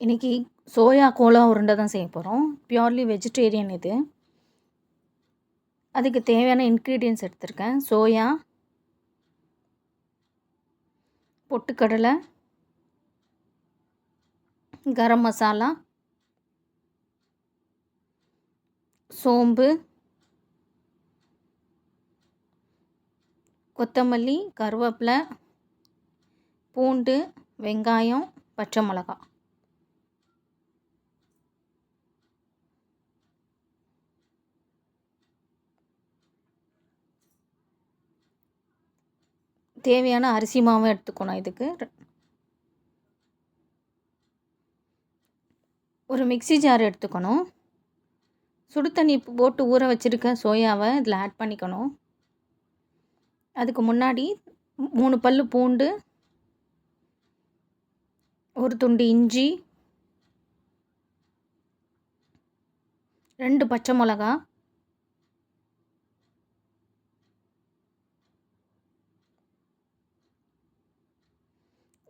இன்றைக்கி soya Cola உருண்டை தான் செய்ய போகிறோம் பியூர்லி வெஜிடேரியன் இது. அதுக்கு தேவையான இன்க்ரீடியன்ஸ் எடுத்திருக்கேன். சோயா பொட்டுக்கடலை கரம் மசாலா சோம்பு கொத்தமல்லி கருவேப்பிலை பூண்டு வெங்காயம் பச்சை மிளகா தேவையான அரிசி மாவு எடுத்துக்கணும் இதுக்கு. ஒரு மிக்சி ஜார் எடுத்துக்கணும். சுடு தண்ணி போட்டு ஊற வச்சுருக்க சோயாவை இதில் ஆட் பண்ணிக்கணும். அதுக்கு முன்னாடி மூணு பல் பூண்டு ஒரு துண்டு இஞ்சி ரெண்டு பச்சை மிளகா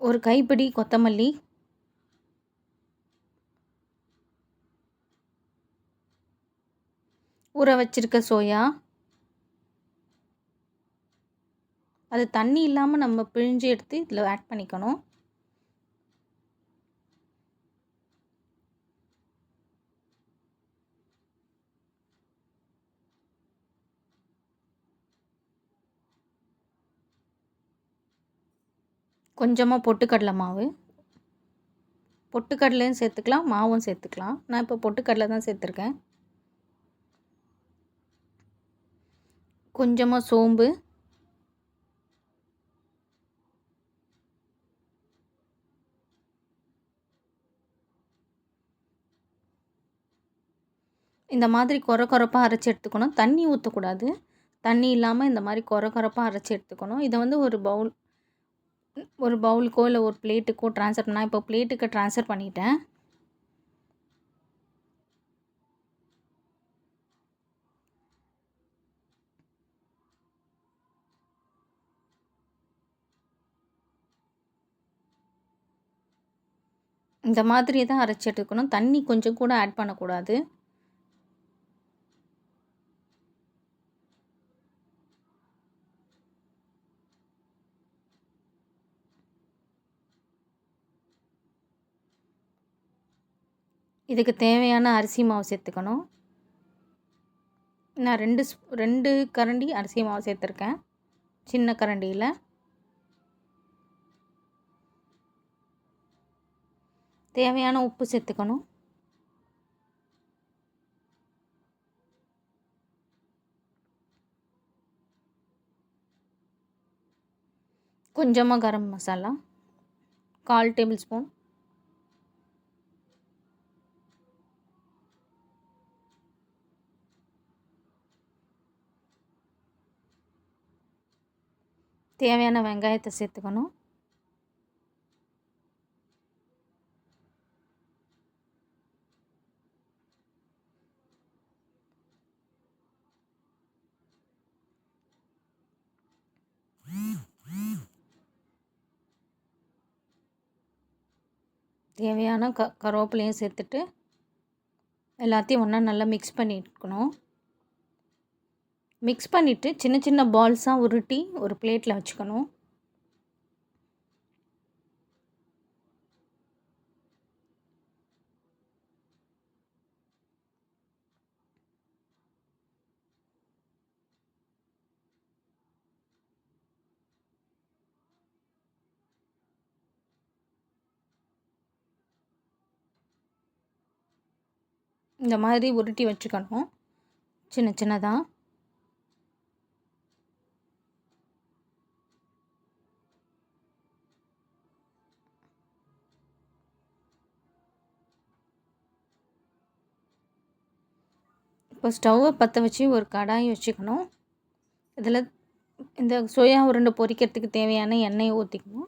ஒரு கைப்பிடி கொத்தமல்லி. ஊற வச்சிருக்க சோயா. அது தண்ணி இல்லாமல் நம்ம பிழிஞ்சு எடுத்து இதில் ஆட் பண்ணிக்கணும். கொஞ்சமாக பொட்டுக்கடலை மாவு. பொட்டுக்கடலையும் சேர்த்துக்கலாம் மாவும் சேர்த்துக்கலாம். நான் இப்போ பொட்டுக்கடலை தான் சேர்த்துருக்கேன். கொஞ்சமாக சோம்பு. இந்த மாதிரி கொர கொரப்பாக அரைச்சி எடுத்துக்கணும். தண்ணி ஊற்றக்கூடாது தண்ணி இல்லாமல் இந்த மாதிரி கொர கொரப்பாக அரைச்சி எடுத்துக்கணும். இதை வந்து ஒரு பவுல் ஒரு பவுலுக்கோ இல்லை ஒரு பிளேட்டுக்கோ ட்ரான்ஸ்ஃபர் பண்ணால் இப்போ பிளேட்டுக்கு ட்ரான்ஸ்ஃபர் பண்ணிட்டேன். இந்த மாதிரி தான் அரைச்சிட்டு இருக்கணும். தண்ணி கொஞ்சம் கூட ஆட் பண்ணக்கூடாது. இதுக்கு தேவையான அரிசி மாவு சேர்த்துக்கணும். நான் ரெண்டு ரெண்டு கரண்டி அரிசி மாவு சேர்த்துருக்கேன். சின்ன கரண்டியில். தேவையான உப்பு சேர்த்துக்கணும். கொஞ்சமாக கரம் மசாலா. கால் டேபிள் ஸ்பூன். தேவையான வெங்காயத்தை சேர்த்துக்கணும். தேவையான க கருவேப்பிலையும் சேர்த்துட்டு எல்லாத்தையும் ஒன்றா நல்லா மிக்ஸ் பண்ணிக்கணும். மிக்ஸ் பண்ணிவிட்டு சின்ன சின்ன பால்ஸாக உருட்டி ஒரு பிளேட்டில் வச்சுக்கணும். இந்த மாதிரி உருட்டி வச்சுக்கணும். சின்ன சின்னதாக இப்போ ஸ்டவ்வை பற்ற வச்சு ஒரு கடாய் வச்சுக்கணும். இதில் இந்த சோயா உருண்டை பொரிக்கிறதுக்கு தேவையான எண்ணெயை ஊற்றிக்கணும்.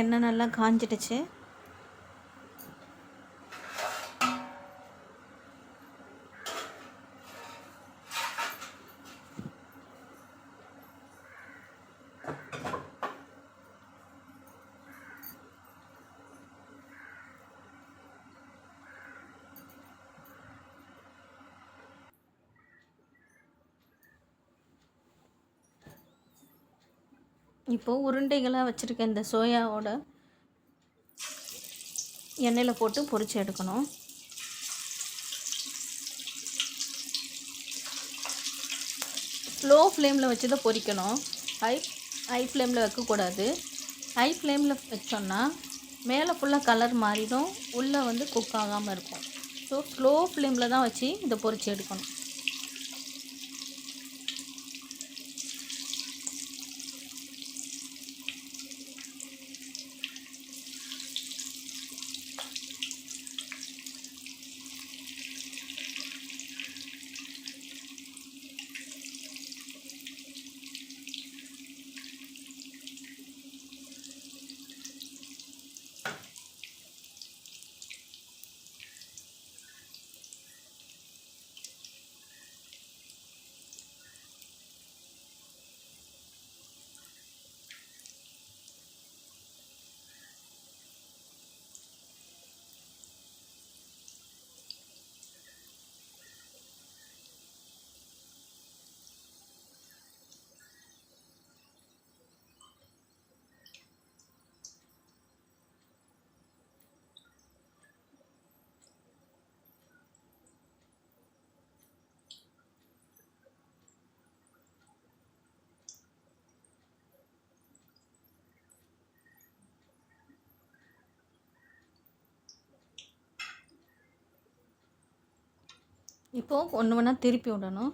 எண்ணெய் நல்லா காஞ்சிடுச்சு. இப்போது உருண்டைகளாக வச்சுருக்க இந்த சோயாவோட எண்ணெயில் போட்டு பொறிச்சு எடுக்கணும். லோ ஃப்ளேமில் வச்சு தான் பொரிக்கணும். ஹை ஹை ஃப்ளேமில் வைக்கக்கூடாது. ஹை ஃப்ளேமில் வச்சோன்னா மேலே ஃபுல்லாக கலர் மாறிடும். உள்ளே வந்து குக் ஆகாமல் இருக்கும். ஸோ ஸ்லோ ஃப்ளேமில் தான் வச்சு இதை பொறிச்சு எடுக்கணும். இப்போது ஒன்று ஒன்றா திருப்பி விடணும்.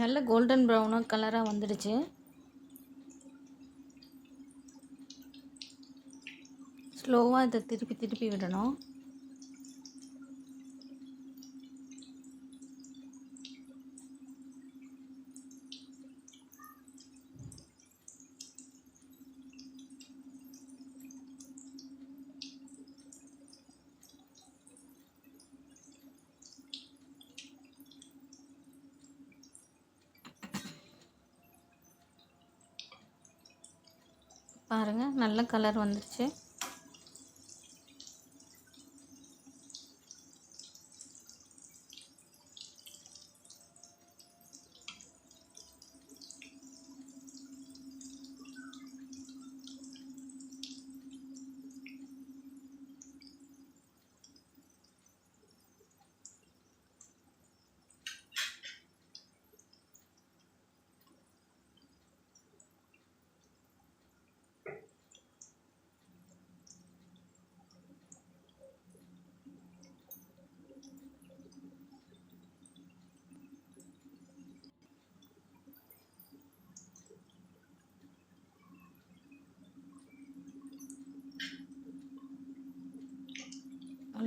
நல்ல கோல்டன் ப்ரௌனாக கலராக வந்துடுச்சு. ஸ்லோவாக இதை திருப்பி திருப்பி விடணும். பாருங்கள் நல்ல கலர் வந்துடுச்சு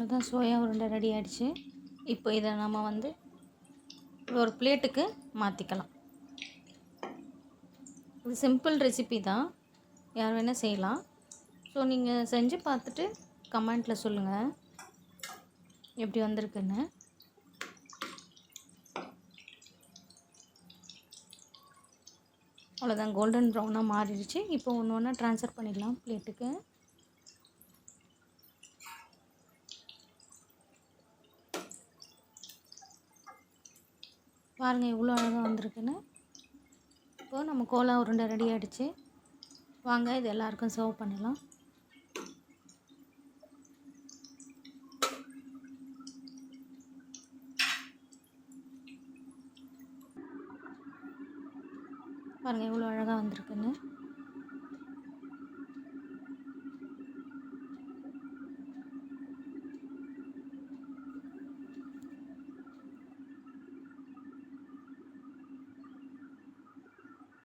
அவ்வளோதான் சோயா உருண்டை ரெடி ஆகிடுச்சு இப்போ இதை நம்ம வந்து ஒரு பிளேட்டுக்கு மாற்றிக்கலாம் இது சிம்பிள் ரெசிபி தான். யார் வேணால் செய்யலாம். ஸோ நீங்கள் செஞ்சு பார்த்துட்டு கமெண்ட்டில் சொல்லுங்கள் எப்படி வந்திருக்குன்னு. அவ்வளோதான் கோல்டன் ப்ரௌனாக மாறிடுச்சு. இப்போ ஒன்று ஒன்றா ட்ரான்ஸ்ஃபர் பண்ணிடலாம் பிளேட்டுக்கு. பாருங்கள் எவ்வளோ அழகாக வந்திருக்குன்னு. இப்போது நம்ம கோலா உருண்டை ரெடி ஆகிடுச்சு வாங்க இது எல்லாருக்கும் சர்வ் பண்ணலாம் பாருங்கள் எவ்வளோ அழகாக வந்திருக்குன்னு.